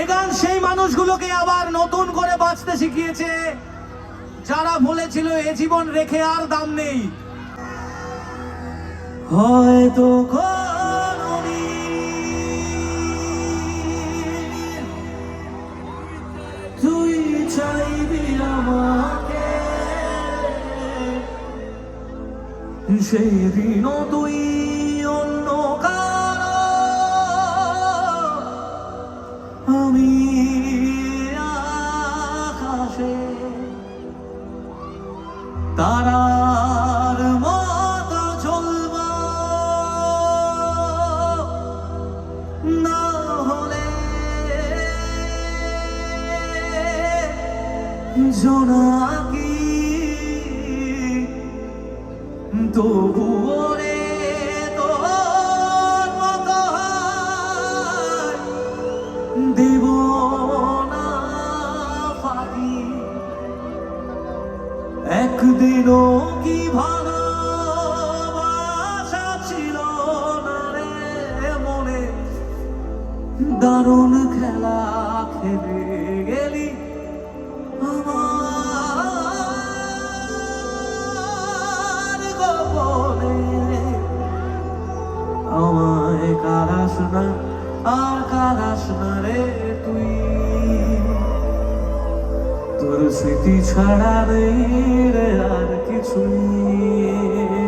এ সেই মানুষগুলোকে আবার নতুন করে বাঁচতে শিখিয়েছে, যারা বলেছিল এ জীবন রেখে আর দাম নেই। হয়তো তুই চাইবি আমাকে। সেই দিনও তুই আমি আকাশে তারার না হলে তবুও একদিনও কি ভালোবাসা ছিল না রে মনে? দারুণ খেলা খেলে গেলি আমার গোপনে। আমায় কারাস না, আর কারাস না রে তুই। তোর স্মৃতি ছাড়া রে আর কিছুই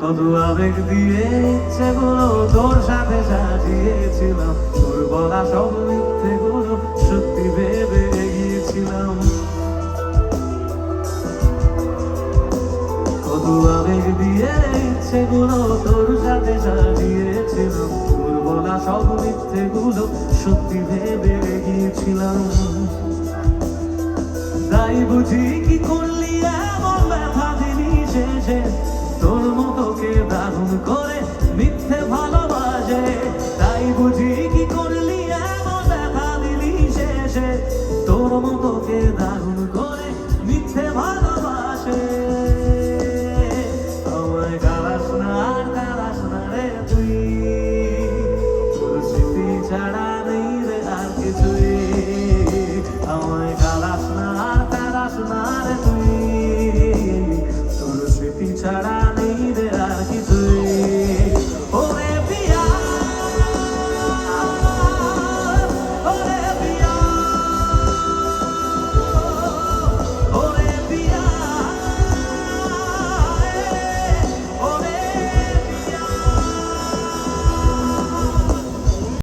কত আবেগ দিয়ে ইচ্ছেগুলো তোর সাথে সাজিয়েছিলাম। তোর বলা সব মিথ্যেগুলো সত্যি ভেবে গিয়েছিলাম কত আবেগ দিয়ে ইচ্ছেগুলো তোর সাথে সাজিয়েছিলাম। তোর বলা সব মিথ্যেগুলো সত্যি ভেবে গিয়েছিলাম তাই বুঝি কি করলি? 心も解けない向こう